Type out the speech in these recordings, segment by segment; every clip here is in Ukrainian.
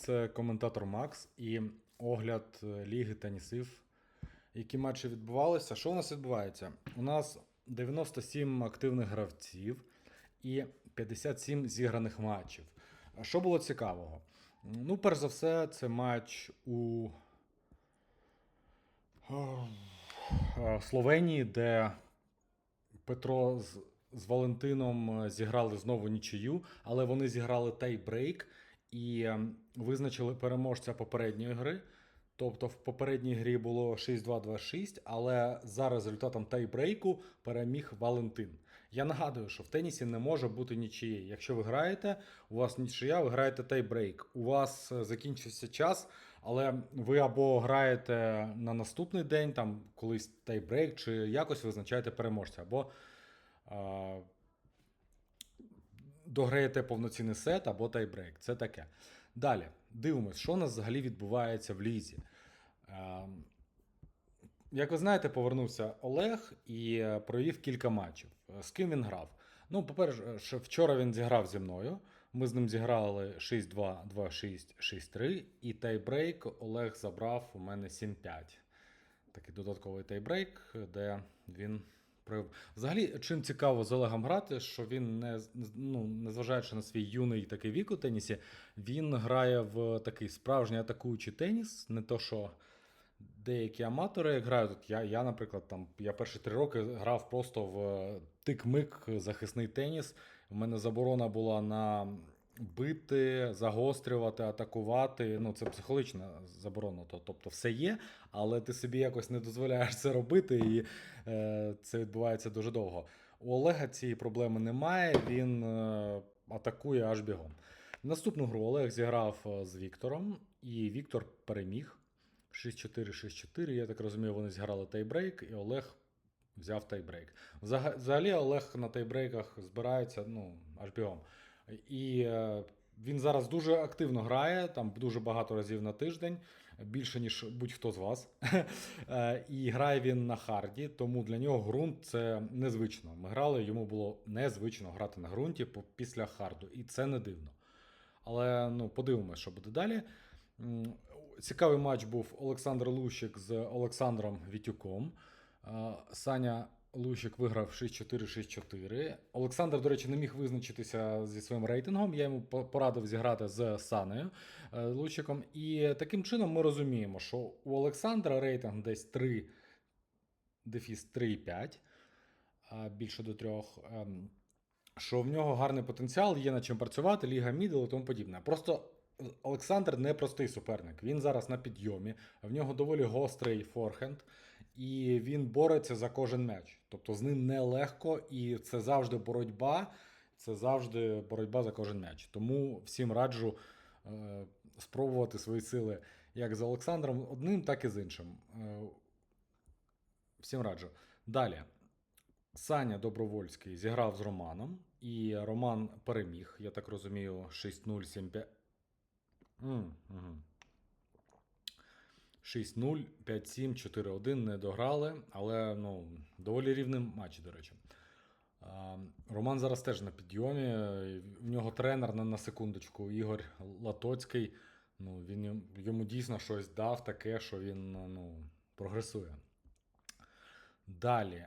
Це коментатор Макс і огляд е, ліги тенісів. Які матчі відбувалися? Що у нас відбувається? У нас 97 активних гравців і 57 зіграних матчів. Що було цікавого? Ну, перш за все, це матч у Словенії, де Петро з, Валентином е, зіграли знову нічию, але вони зіграли тайбрейк і е, визначили переможця попередньої гри. Тобто в попередній грі було 6-2-2-6, але за результатом тайбрейку переміг Валентин. Я нагадую, що в тенісі не може бути нічиєї. Якщо ви граєте, у вас нічия, ви граєте тайбрейк. У вас е, закінчився час, але ви або граєте на наступний день, там колись тайбрейк, чи якось визначаєте переможця, або дограєте повноцінний сет або тайбрейк. Це таке. Далі, дивимось, що у нас взагалі відбувається в лізі. Е, Як ви знаєте, повернувся Олег і е, провів кілька матчів. Е, З ким він грав? Ну, по-перше, вчора він зіграв зі мною. Ми з ним зіграли 6-2, 2-6, 6-3, і тайбрейк Олег забрав у мене 7-5. Такий додатковий тайбрейк, де він. Взагалі, чим цікаво з Олегом грати, що він не ну, незважаючи на свій юний такий вік у тенісі, він грає в такий справжній атакуючий теніс, не то що. Деякі аматори грають. От я, я, наприклад, там я перші три роки грав просто в тик-мик захисний теніс. У мене заборона була на бити, загострювати, атакувати. Ну, це психологічна заборона. Тобто все є, але ти собі якось не дозволяєш це робити, і е, це відбувається дуже довго. У Олега цієї проблеми немає, він е, атакує аж бігом. Наступну гру Олег зіграв е, з Віктором, і Віктор переміг. 6-4-6-4. Я так розумію, вони зіграли тайбрейк, і Олег взяв тайбрейк. Взагалі Олег на тайбрейках збирається ну, аж бігом. І е, він зараз дуже активно грає, там дуже багато разів на тиждень, більше, ніж будь-хто з вас. Е, І грає він на харді, тому для нього ґрунт це незвично. Ми грали, йому було незвично грати на ґрунті після харду, і це не дивно. Але ну, подивимось, що буде далі. Цікавий матч був Олександр Лущик з Олександром Вітюком. Е, Саня Лущик виграв 6-4-6-4. Олександр, до речі, не міг визначитися зі своїм рейтингом. Я йому порадив зіграти з Санею е, Лущиком. І таким чином ми розуміємо, що у Олександра рейтинг десь 3, дефіс 3,5, а більше до 3 що в нього гарний потенціал, є над чим працювати, ліга мідл і тому подібне. Просто Олександр не простий суперник. Він зараз на підйомі, в нього доволі гострий форхенд, і він бореться за кожен м'яч. Тобто з ним нелегко, і це завжди боротьба. Це завжди боротьба за кожен м'яч. Тому всім раджу е, спробувати свої сили як з Олександром одним, так і з іншим. Е, всім раджу. Далі. Саня Добровольський зіграв з Романом, і Роман переміг, я так розумію, 6-0, 7-5. М, мгм. 6-0, 5-7, 4-1 не дограли, але ну, доволі рівний матч, до речі. Роман зараз теж на підйомі. В нього тренер на, на секундочку Ігор Латоцький. Ну, він йому- дійсно щось дав таке, що він ну, прогресує. Далі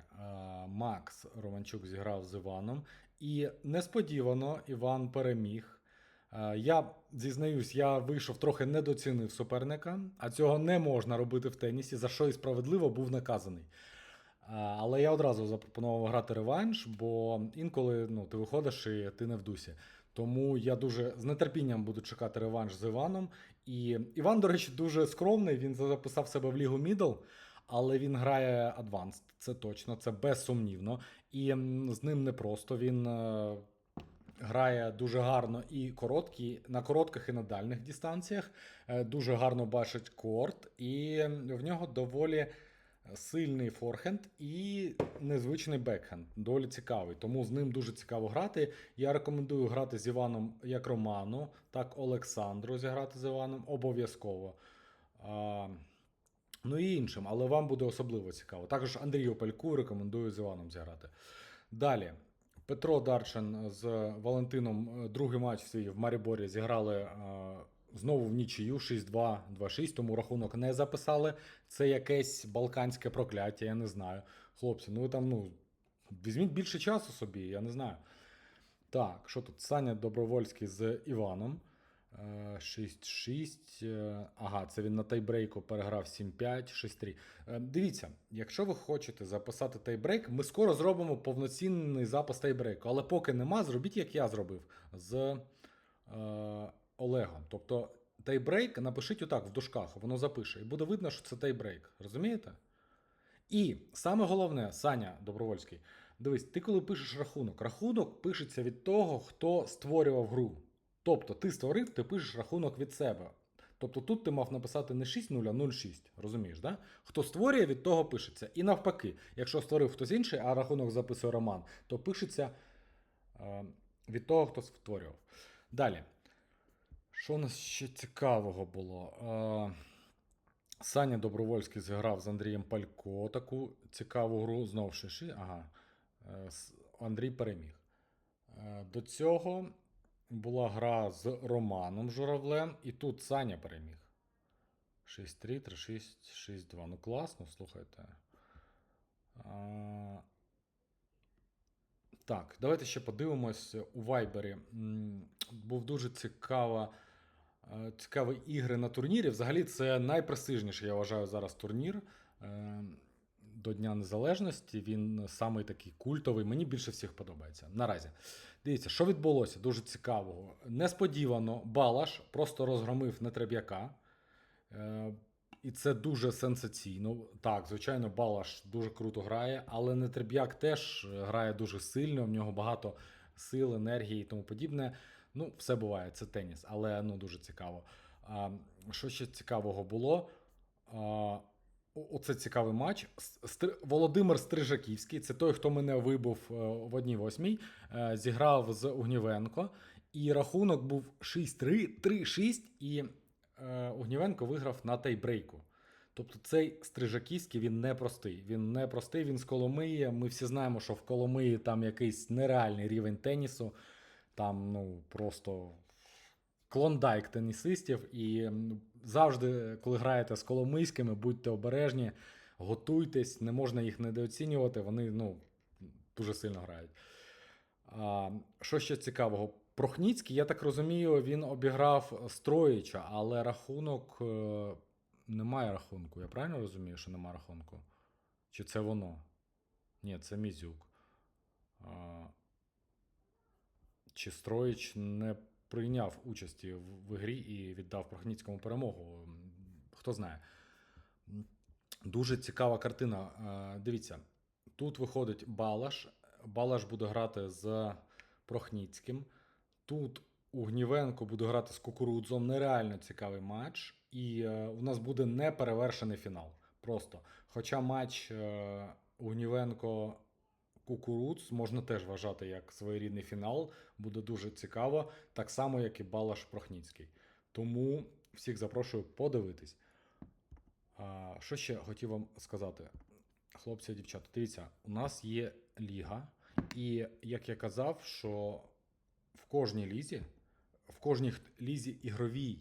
Макс Романчук зіграв з Іваном. І несподівано Іван переміг. Е, Я зізнаюсь, я вийшов трохи недоцінив суперника, а цього не можна робити в тенісі, за що і справедливо був наказаний. Е, Але я одразу запропонував грати реванш, бо інколи ну, ти виходиш і ти не в дусі. Тому я дуже з нетерпінням буду чекати реванш з Іваном. І Іван, до речі, дуже скромний. Він записав себе в Лігу Мідл, але він грає Advanced, це точно, це безсумнівно. І з ним непросто. Він е, грає дуже гарно і короткі, на коротких і на дальніх дистанціях. Е, Дуже гарно бачить корт, і в нього доволі сильний форхенд і незвичний бекхенд. Доволі цікавий. Тому з ним дуже цікаво грати. Я рекомендую грати з Іваном як Роману, так Олександру зіграти з Іваном обов'язково. Ну і іншим, але вам буде особливо цікаво. Також Андрію Пальку рекомендую з Іваном зіграти. Далі. Петро Дарчин з Валентином е, другий матч свій в Маріборі зіграли е, знову в нічию 6-2, 2-6, тому рахунок не записали. Це якесь балканське прокляття, я не знаю. Хлопці, ну ви там, ну, візьміть більше часу собі, я не знаю. Так, що тут? Саня Добровольський з Іваном. Е, 6-6. е, Ага, це він на тайбрейку переграв 7-5, 6-3. Е, Дивіться, якщо ви хочете записати тайбрейк, ми скоро зробимо повноцінний запис тайбрейку. Але поки нема, зробіть, як я зробив з е, Олегом. Тобто тайбрейк напишіть отак в дужках, воно запише, і буде видно, що це тайбрейк. Розумієте? І саме головне, Саня Добровольський, дивись, ти коли пишеш рахунок, рахунок пишеться від того, хто створював гру. Тобто ти створив, ти пишеш рахунок від себе. Тобто тут ти мав написати не 6-0, а 0-6. Розумієш, да? Хто створює, від того пишеться. І навпаки, якщо створив хтось інший, а рахунок записує Роман, то пишеться е, від того, хто створював. Далі. Що у нас ще цікавого було? Е, Саня Добровольський зіграв з Андрієм Палько таку цікаву гру. Знову шиші. Ага. Е, Андрій переміг. Е, До цього була гра з Романом Журавлем, і тут Саня переміг. 6-3, 3-6, 6-2. Ну класно, слухайте. А, так, давайте ще подивимось у Вайбері. Був дуже цікава, е, цікаві ігри на турнірі. Взагалі, це найпрестижніший, я вважаю, зараз турнір е, до Дня Незалежності. Він самий такий культовий. Мені більше всіх подобається. Наразі. Дивіться, що відбулося дуже цікавого. Несподівано Балаш просто розгромив Нетреб'яка. Е, і це дуже сенсаційно. Так, звичайно, Балаш дуже круто грає, але Нетреб'як теж грає дуже сильно, в нього багато сил, енергії і тому подібне. Ну, все буває, це теніс, але ну, дуже цікаво. А, що ще цікавого було? А, оце цікавий матч. Володимир Стрижаківський, це той, хто мене вибув е, в одній восьмій, е, зіграв з Огнівенко. І рахунок був 6-3, 3-6, і е, Огнівенко виграв на тайбрейку. Тобто цей Стрижаківський він не простий. Він не простий, він з Коломиї. Ми всі знаємо, що в Коломиї там якийсь нереальний рівень тенісу. Там, ну, просто клондайк тенісистів. І завжди, коли граєте з коломийськими, будьте обережні, готуйтесь, не можна їх недооцінювати. Вони ну, дуже сильно грають. А, що ще цікавого? Прохніцький, я так розумію, він обіграв Строїча, але рахунок. е, Немає рахунку. Я правильно розумію, що немає рахунку? Чи це воно? Ні, це Мізюк. Чи Строїч не прийняв участі в, в грі і віддав Прохніцькому перемогу? Хто знає. Дуже цікава картина. Дивіться, тут виходить Балаш. Балаш буде грати з Прохніцьким. Тут Угнівенко буде грати з Кукурудзом. Нереально цікавий матч. І е, у нас буде неперевершений фінал. Просто. Хоча матч е, Угнівенко Кукурудз можна теж вважати як своєрідний фінал. Буде дуже цікаво, так само, як і Балаш Прохніцький. Тому всіх запрошую подивитись. А, що ще хотів вам сказати, хлопці дівчата? Дивіться, у нас є ліга, і як я казав, що в кожній лізі, в кожній лізі ігровій,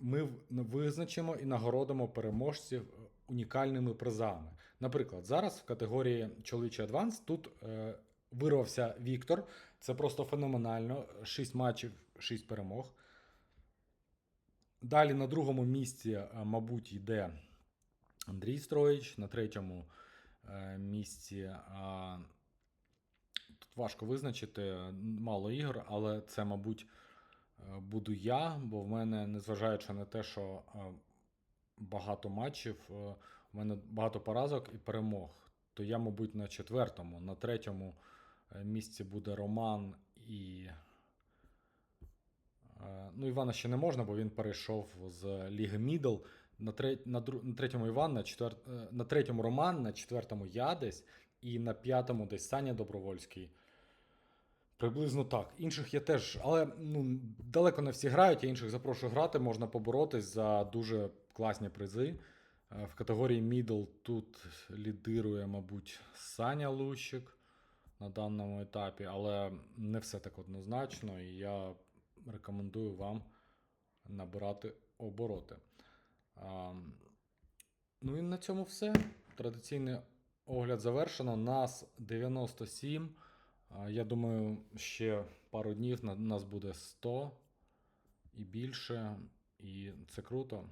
ми визначимо і нагородимо переможців унікальними призами. Наприклад, зараз в категорії чоловічий адванс тут е, вирвався Віктор. Це просто феноменально. 6 матчів, 6 перемог. Далі на другому місці, е, мабуть, йде Андрій Строїч, на третьому е, місці. а, Тут важко визначити, мало ігор, але це, мабуть, е, буду я, бо в мене, незважаючи на те, що е, багато матчів, е, у мене багато поразок і перемог, то я, мабуть, на четвертому, на третьому е, місці буде Роман і. Е, Ну, Івана ще не можна, бо він перейшов з Ліги Мідл. На, тре... на, дру... на третьому Іван, на, четвер... е, на третьому Роман, на четвертому я десь, і на п'ятому десь Саня Добровольський. Приблизно так. Інших я теж, але ну, далеко не всі грають, я інших запрошую грати, можна поборотись за дуже класні призи. Е, В категорії Middle тут лідирує, мабуть, Саня Лущик на даному етапі, але не все так однозначно, і я рекомендую вам набирати обороти. А, ну і на цьому все. Традиційний огляд завершено. Нас 97. А, Я думаю, ще пару днів на- нас буде 100 і більше. І це круто.